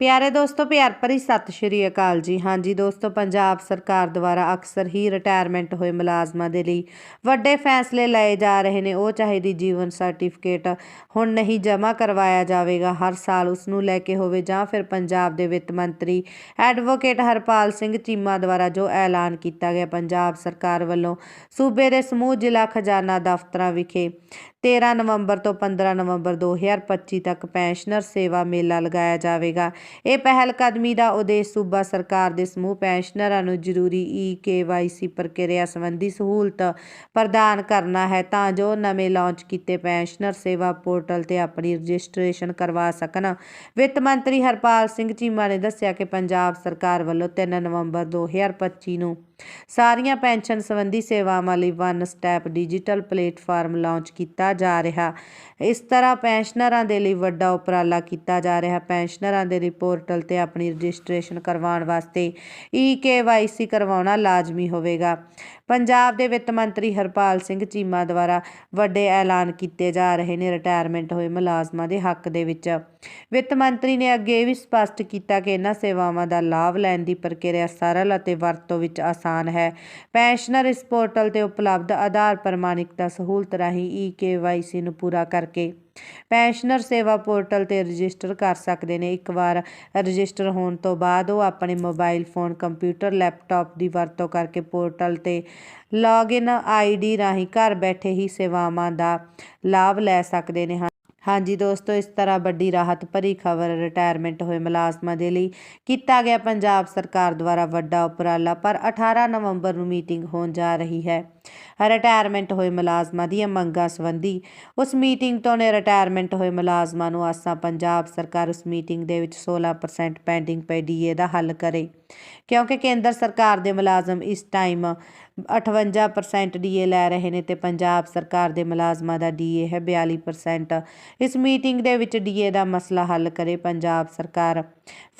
ਪਿਆਰੇ ਦੋਸਤੋ, ਪਿਆਰ ਭਰੀ ਸਤਿ ਸ਼੍ਰੀ ਅਕਾਲ ਜੀ। ਹਾਂਜੀ ਦੋਸਤੋ, ਪੰਜਾਬ ਸਰਕਾਰ ਦੁਆਰਾ ਅਕਸਰ ਹੀ ਰਿਟਾਇਰਮੈਂਟ ਹੋਏ ਮੁਲਾਜ਼ਮਾਂ ਦੇ ਲਈ ਵੱਡੇ ਫੈਸਲੇ ਲਏ ਜਾ ਰਹੇ ਨੇ। ਉਹ ਚਾਹੇ ਦੀ ਜੀਵਨ ਸਰਟੀਫਿਕੇਟ ਹੁਣ ਨਹੀਂ ਜਮ੍ਹਾਂ ਕਰਵਾਇਆ ਜਾਵੇਗਾ, ਹਰ ਸਾਲ ਉਸ ਨੂੰ ਲੈ ਕੇ ਹੋਵੇ ਜਾਂ ਫਿਰ ਪੰਜਾਬ ਦੇ ਵਿੱਤ ਮੰਤਰੀ ਐਡਵੋਕੇਟ ਹਰਪਾਲ ਸਿੰਘ ਚੀਮਾ ਦੁਆਰਾ ਜੋ ਐਲਾਨ ਕੀਤਾ ਗਿਆ, ਪੰਜਾਬ ਸਰਕਾਰ ਵੱਲੋਂ ਸੂਬੇ ਦੇ ਸਮੂਹ ਜ਼ਿਲ੍ਹਾ ਖਜ਼ਾਨਾ ਦਫ਼ਤਰਾਂ ਵਿਖੇ 13 ਨਵੰਬਰ ਤੋਂ 15 ਨਵੰਬਰ 2025 ਤੱਕ ਪੈਨਸ਼ਨਰ ਸੇਵਾ ਮੇਲਾ ਲਗਾਇਆ ਜਾਵੇਗਾ। ਇਹ ਪਹਿਲ ਕਦਮੀ ਦਾ ਉਦੇਸ਼ ਸੂਬਾ ਸਰਕਾਰ ਦੇ ਸਮੂਹ ਪੈਨਸ਼ਨਰਾਂ ਨੂੰ ਜ਼ਰੂਰੀ ਈ ਕੇਵਾਈਸੀ ਪ੍ਰਕਿਰਿਆ ਸੰਬੰਧੀ ਸਹੂਲਤ ਪ੍ਰਦਾਨ ਕਰਨਾ ਹੈ ਤਾਂ ਜੋ ਨਵੇਂ ਲਾਂਚ ਕੀਤੇ ਪੈਨਸ਼ਨਰ ਸੇਵਾ ਪੋਰਟਲ ਤੇ ਆਪਣੀ ਰਜਿਸਟ੍ਰੇਸ਼ਨ ਕਰਵਾ ਸਕਣ। ਵਿੱਤ ਮੰਤਰੀ ਹਰਪਾਲ ਸਿੰਘ ਚੀਮਾ ਨੇ ਦੱਸਿਆ ਕਿ ਪੰਜਾਬ ਸਰਕਾਰ ਵੱਲੋਂ 3 ਨਵੰਬਰ 2025 ਨੂੰ ਸਾਰੀਆਂ ਪੈਨਸ਼ਨ ਸੰਬੰਧੀ ਸੇਵਾਵਾਂ ਲਈ one step digital platform launch ਕੀਤਾ ਜਾ ਰਿਹਾ। ਇਸ ਤਰ੍ਹਾਂ ਪੈਨਸ਼ਨਰਾਂ ਦੇ ਲਈ ਵੱਡਾ ਉਪਰਾਲਾ ਕੀਤਾ ਜਾ ਰਿਹਾ। ਪੈਨਸ਼ਨਰਾਂ ਦੇ ਲਈ ਪੋਰਟਲ ਤੇ ਆਪਣੀ ਰਜਿਸਟ੍ਰੇਸ਼ਨ ਕਰਵਾਉਣ ਵਾਸਤੇ ਈ ਕੇਵਾਈਸੀ ਕਰਵਾਉਣਾ ਲਾਜ਼ਮੀ ਹੋਵੇਗਾ। ਪੰਜਾਬ ਦੇ ਵਿੱਤ ਮੰਤਰੀ ਹਰਪਾਲ ਸਿੰਘ ਚੀਮਾ ਦੁਆਰਾ ਵੱਡੇ ਐਲਾਨ ਕੀਤੇ ਜਾ ਰਹੇ ਨੇ ਰਿਟਾਇਰਮੈਂਟ ਹੋਏ ਮੁਲਾਜ਼ਮਾਂ ਦੇ ਹੱਕ ਦੇ ਵਿੱਚ। ਵਿੱਤ ਮੰਤਰੀ ਨੇ ਅੱਗੇ ਇਹ ਵੀ ਸਪਸ਼ਟ ਕੀਤਾ ਕਿ ਇਹਨਾਂ ਸੇਵਾਵਾਂ ਦਾ ਲਾਭ ਲੈਣ ਦੀ ਪ੍ਰਕਿਰਿਆ ਸਰਲ ਅਤੇ ਵਰਤੋਂ ਵਿੱਚ ਆਸਾਨ ਹੈ। ਪੈਨਸ਼ਨਰ ਇਸ ਪੋਰਟਲ ਤੇ ਉਪਲਬਧ ਆਧਾਰ ਪ੍ਰਮਾਣਿਕਤਾ ਸਹੂਲਤ ਰਾਹੀਂ ਈ ਨੂੰ ਪੂਰਾ ਕਰਕੇ ਪੈਨਸ਼ਨਰ ਸੇਵਾ ਪੋਰਟਲ ਤੇ ਰਜਿਸਟਰ ਕਰ ਸਕਦੇ ਨੇ। ਇੱਕ ਵਾਰ ਰਜਿਸਟਰ ਹੋਣ ਤੋਂ ਬਾਅਦ ਉਹ ਆਪਣੇ ਮੋਬਾਈਲ ਫੋਨ, ਕੰਪਿਊਟਰ, ਲੈਪਟਾਪ ਦੀ ਵਰਤੋਂ ਕਰਕੇ ਪੋਰਟਲ ਤੇ ਲੌਗਇਨ ਆਈਡੀ ਰਾਹੀਂ ਘਰ ਬੈਠੇ ਹੀ ਸੇਵਾਵਾਂ ਦਾ ਲਾਭ ਲੈ ਸਕਦੇ ਨੇ ਹਾਂਜੀ ਦੋਸਤੋ, ਇਸ ਤਰ੍ਹਾਂ ਵੱਡੀ ਰਾਹਤ ਭਰੀ ਖਬਰ ਰਿਟਾਇਰਮੈਂਟ ਹੋਏ ਮੁਲਾਜ਼ਮਾਂ ਦੇ ਲਈ ਕੀਤਾ ਗਿਆ ਪੰਜਾਬ ਸਰਕਾਰ ਦੁਆਰਾ ਵੱਡਾ ਉਪਰਾਲਾ, ਪਰ 18 ਨਵੰਬਰ ਨੂੰ ਮੀਟਿੰਗ ਹੋਣ ਜਾ ਰਹੀ ਹੈ। ਰਿਟਾਇਰਮੈਂਟ ਹੋਏ ਮੁਲਾਜ਼ਮਾਂ ਦੀਆਂ ਮੰਗਾਂ ਸੰਬੰਧੀ ਉਸ ਮੀਟਿੰਗ ਤੋਂ ਨੇ ਰਿਟਾਇਰਮੈਂਟ ਹੋਏ ਮੁਲਾਜ਼ਮਾਂ ਨੂੰ ਆਸਾਂ ਪੰਜਾਬ ਸਰਕਾਰ ਉਸ ਮੀਟਿੰਗ ਦੇ ਵਿੱਚ 16% ਪੈਂਡਿੰਗ ਪਈ ਡੀਏ ਦਾ ਹੱਲ ਕਰੇ। ਕਿਉਂਕਿ ਕੇਂਦਰ ਸਰਕਾਰ ਦੇ ਮੁਲਾਜ਼ਮ ਇਸ ਟਾਈਮ 58% ਡੀਏ ਲੈ ਰਹੇ ਨੇ ਤੇ ਪੰਜਾਬ ਸਰਕਾਰ ਦੇ ਮੁਲਾਜ਼ਮਾਂ ਦਾ ਡੀਏ ਹੈ 42% ਇਸ ਮੀਟਿੰਗ ਦੇ ਵਿੱਚ ਡੀਏ ਦਾ ਮਸਲਾ ਹੱਲ ਕਰੇ ਪੰਜਾਬ ਸਰਕਾਰ।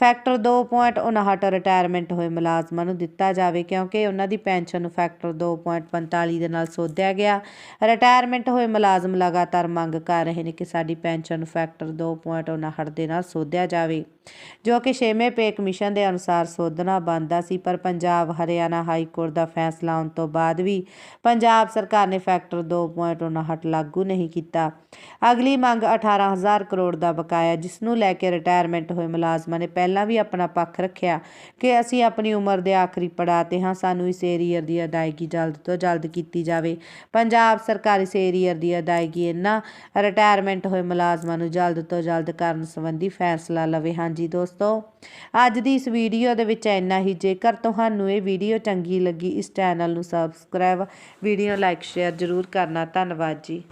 ਫੈਕਟਰ 2.59 ਰਿਟਾਇਰਮੈਂਟ ਹੋਏ ਮੁਲਾਜ਼ਮਾਂ ਨੂੰ ਦਿੱਤਾ ਜਾਵੇ ਕਿਉਂਕਿ ਉਹਨਾਂ ਦੀ ਪੈਨਸ਼ਨ ਨੂੰ ਫੈਕਟਰ 2.45 ਦੇ ਨਾਲ ਸੋਧਿਆ ਗਿਆ। ਰਿਟਾਇਰਮੈਂਟ ਹੋਏ ਮੁਲਾਜ਼ਮ ਲਗਾਤਾਰ ਮੰਗ ਕਰ ਰਹੇ ਨੇ ਕਿ ਸਾਡੀ ਪੈਨਸ਼ਨ ਫੈਕਟਰ 2.59 ਦੇ ਨਾਲ ਸੋਧਿਆ ਜਾਵੇ। ਜੋ ਕਿ ਛੇਵੇਂ ਪੇ ਕਮਿਸ਼ਨ ਦੇ ਅਨੁਸਾਰ ਸੋਧਣਾ ਬਣਦਾ ਸੀ, ਪਰ ਪੰਜਾਬ, ਹਰਿਆਣਾ ਹਾਈ ਕੋਰਟ ਦਾ ਫੈਸਲਾ ਆਉਣ ਤੋਂ ਬਾਅਦ ਵੀ ਪੰਜਾਬ ਸਰਕਾਰ ਨੇ ਫੈਕਟਰ 2.59 ਲਾਗੂ ਨਹੀਂ ਕੀਤਾ। ਅਗਲੀ ਮੰਗ 18000 ਕਰੋੜ ਦਾ ਬਕਾਇਆ, ਜਿਸ ਨੂੰ ਲੈ ਕੇ ਰਿਟਾਇਰਮੈਂਟ ਹੋਏ ਮੁਲਾਜ਼ਮਾਂ ਨੇ ਪਹਿਲਾਂ ਵੀ ਆਪਣਾ ਪੱਖ ਰੱਖਿਆ ਕਿ ਅਸੀਂ ਆਪਣੀ ਉਮਰ ਦੇ ਆਖਰੀ ਪੜਾਅ ਤੇ ਹਾਂ, ਸਾਨੂੰ ਇਸ ਏਰੀਅਰ ਦੀ ਅਦਾਇਗੀ ਜਲਦ ਤੋਂ ਜਲਦ ਕੀਤੀ ਜਾਵੇ। ਪੰਜਾਬ ਸਰਕਾਰ ਇਸ ਏਰੀਅਰ ਦੀ ਅਦਾਇਗੀ ਇਹਨਾਂ ਰਿਟਾਇਰਮੈਂਟ ਹੋਏ ਮੁਲਾਜ਼ਮਾਂ ਨੂੰ ਜਲਦ ਤੋਂ ਜਲਦ ਕਰਨ ਸੰਬੰਧੀ ਫੈਸਲਾ ਲਵੇ। ਹਾਂਜੀ ਦੋਸਤੋ, ਅੱਜ ਦੀ ਇਸ ਵੀਡੀਓ ਦੇ ਵਿੱਚ ਇੰਨਾ ਹੀ। ਜੇਕਰ ਤੁਹਾਨੂੰ ਇਹ ਵੀਡੀਓ ਚੰਗੀ ਲੱਗੀ, ਇਸ ਚੈਨਲ ਨੂੰ ਸਬਸਕ੍ਰਾਈਬ ਵੀਡੀਓ ਲਾਈਕ ਸ਼ੇਅਰ ਜ਼ਰੂਰ ਕਰਨਾ। ਧੰਨਵਾਦ ਜੀ।